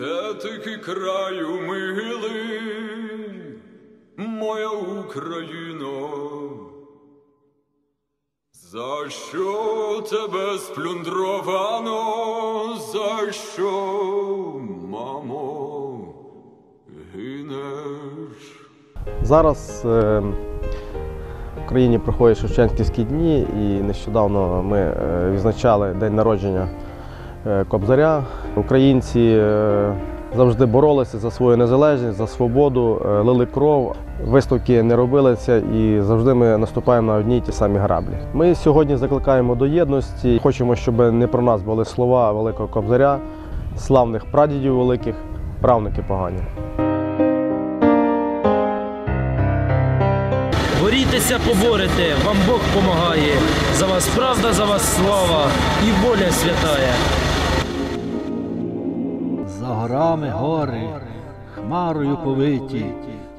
все-таки краю милий, моя Україно. За що тебе сплюндровано, за що, мамо, гинеш? Зараз е, в Україні проходять Шевченківські дні, і нещодавно ми е, відзначали день народження Кобзаря. Українці е, завжди боролися за свою незалежність, за свободу, е, лили кров. Виставки не робилися і завжди ми наступаємо на одні й ті самі граблі. Ми сьогодні закликаємо до єдності. Хочемо, щоб не про нас були слова великого кобзаря, славних прадідів великих, правники погані. Борітеся, поборете, вам Бог помагає. За вас правда, за вас слава і воля святая. Горами гори, хмарою повиті,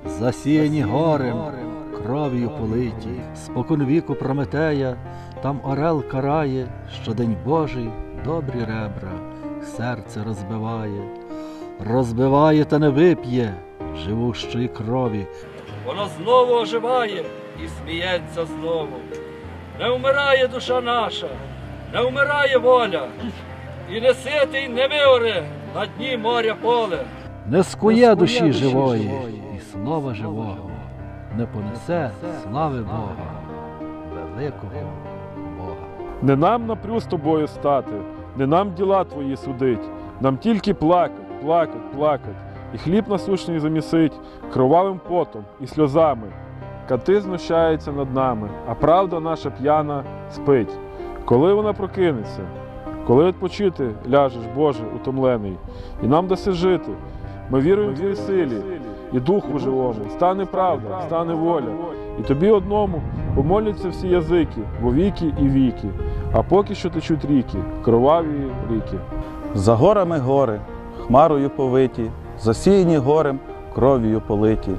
засіяні горем, кров'ю политі. Спокон віку Прометея, там орел карає, щодень Божий добрі ребра, серце розбиває, розбиває та не вип'є живущої крові. Воно знову оживає і сміється знову. Не вмирає душа наша, не вмирає воля, і не ситий не виоре на дні моря поле. Не скує душі живої, і слова живого, не понесе слави Бога, великого Бога. Не нам напрю з тобою стати, не нам діла твої судить, нам тільки плакать, плакать, плакать, і хліб насущний замісить кровавим потом і сльозами. Кати знущаються над нами, а правда наша п'яна спить. Коли вона прокинеться, коли відпочити ляжеш, Боже, утомлений, і нам даси жити. Ми віруємо в Твоїй силі і Духу живому, стане правда, стане воля. І тобі одному помоляться всі язики, во віки і віки, а поки що течуть ріки, кроваві ріки. За горами гори, хмарою повиті, засіяні горем, кров'ю политі.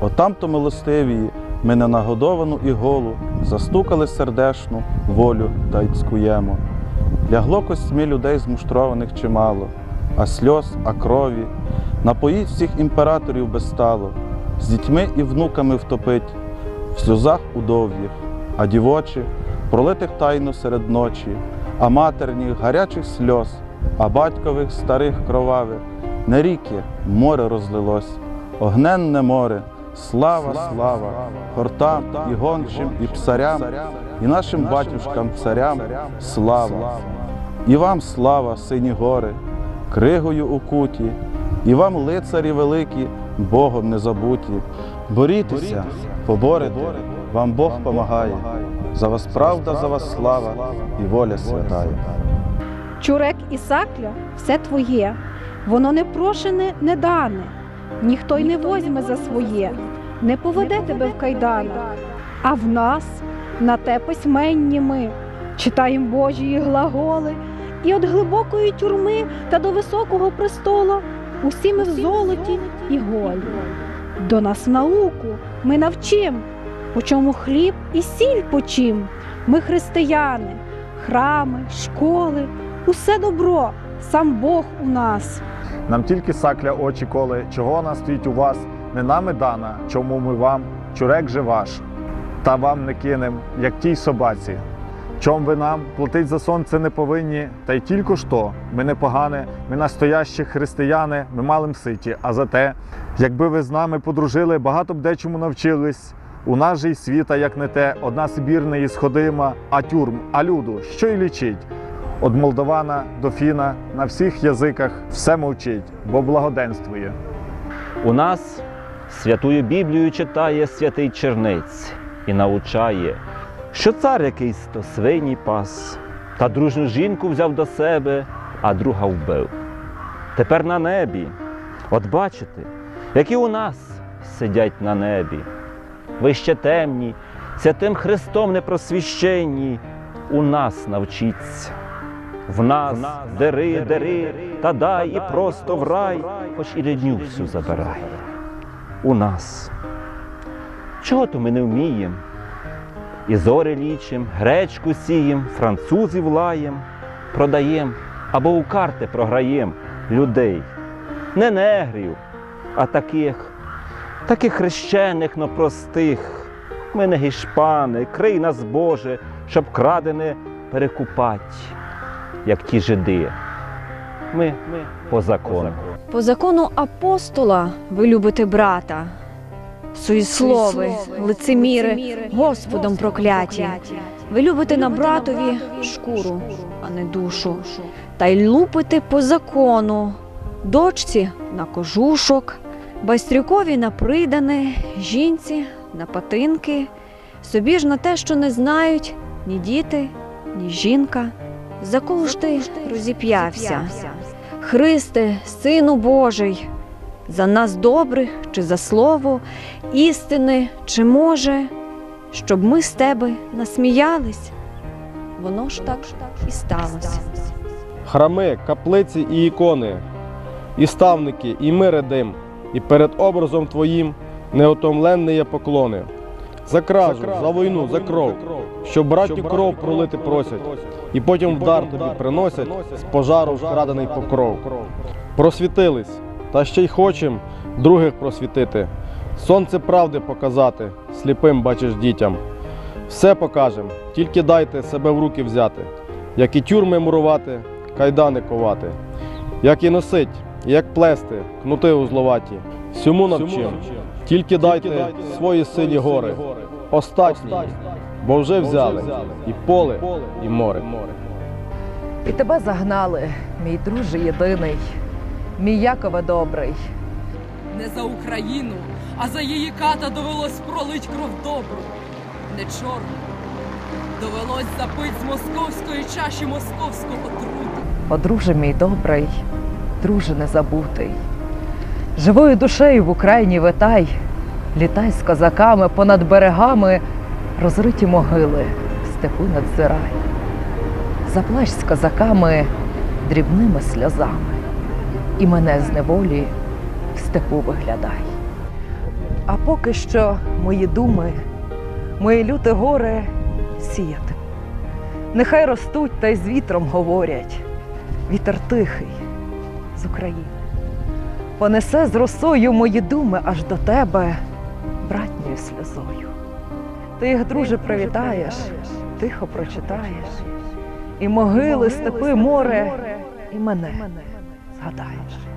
Отам-то милостивії ми ненагодовану і голу застукали сердешну волю та й цкуємо. Лягло костьми людей змуштрованих чимало, а сльоз, а крові, напоїть всіх імператорів безстало, з дітьми і внуками втопить, в сльозах удов'їх, а дівочі, пролитих тайно серед ночі, а матерніх гарячих сльоз, а батькових старих кровавих, не ріки, море розлилось, огненне море, слава, слава, хортам і гончим, і псарям, і нашим батюшкам царям слава. І вам слава, сині гори, кригою укуті, і вам, лицарі великі, Богом не забуті. Борітеся, поборете, вам Бог помагає. За вас правда, за вас слава і воля святая. Чурек і сакля все твоє, воно не прошене, не дане, ніхто й не возьме за своє, не поведе тебе в кайданах. А в нас на те письменні ми читаєм Божії глаголи, і від глибокої тюрми та до високого престола усі ми в золоті і голі. До нас науку ми навчим, по чому хліб і сіль почим. Ми християни, храми, школи, усе добро, сам Бог у нас. Нам тільки сакля очі коли, чого вона стоїть у вас, не нами дана, чому ми вам, чурек же ваш, та вам не кинем, як тій собаці. Чом ви нам платить за сонце не повинні, та й тільки що, ми не погане, ми настоящі християни, ми малим ситі. А зате, якби ви з нами подружили, багато б дечому навчились. У нас же й світа, як не те, одна Сибір не є сходима, а тюрм, а люду, що й лічить. Од Молдована до Фіна на всіх язиках все мовчить, бо благоденствує. У нас святую Біблію читає святий черниць і научає, що цар якийсь то свині пас, та дружну жінку взяв до себе, а друга вбив. Тепер на небі, от бачите, які у нас сидять на небі. Ви ще темні, святим Христом непросвіщенні, у нас навчіться. В нас дери, дери, та дай і просто в рай, хоч і рідню всю забирай. У нас. Чого то ми не вмієм? І зори лічим, гречку сієм, французів лаєм, продаєм або у карти програєм людей. не негрів, а таких, таких хрещених, но простих. Ми не гішпани, крий нас, Боже, щоб крадене перекупать, як ті жиди. Ми, ми по закону. По закону апостола ви любите брата. Суєслови, лицеміри, Господом прокляті. Ви любите на братові шкуру, а не душу. Та й лупите по закону, дочці на кожушок, байстрюкові на придане, жінці на патинки, собі ж на те, що не знають ні діти, ні жінка. За кого ж ти розіп'явся? Христе, Сину Божий, за нас добрих чи за слово істини, чи може, щоб ми з тебе насміялись? Воно ж так і сталося. Храми, каплиці і ікони, і ставники, і мири дим, і перед образом Твоїм неотомленні є поклони. За кражу, за війну, за кров, що братню кров пролити просять, і потім вдар тобі приносять з пожару вкрадений покров. Просвітились, та ще й хочем других просвітити. Сонце правди показати, сліпим бачиш дітям. Все покажем, тільки дайте себе в руки взяти, як і тюрми мурувати, кайдани ковати, як і носить, як плести, кнути узловаті. Всьому навчим, тільки дайте свої силі гори, остатні, бо вже взяли і поле, і море. І тебе загнали, мій друже єдиний, мій Якове добрий. Не за Україну, а за її ката довелось пролить кров добру, не чорну. Довелось запить з московської чаші московського труду. О, друже мій добрий, друже незабутий. Живою душею в Україні витай, літай з козаками понад берегами, розриті могили, степу надзирай. Заплач з козаками дрібними сльозами, і мене з неволі в степу виглядай. А поки що мої думи, мої люте горе сіяти. Нехай ростуть та й з вітром говорять. Вітер тихий з України. Понесе з росою мої думи аж до тебе, братньою сльозою. Ти їх, друже, привітаєш, тихо прочитаєш, і могили, степи, море, і мене згадаєш.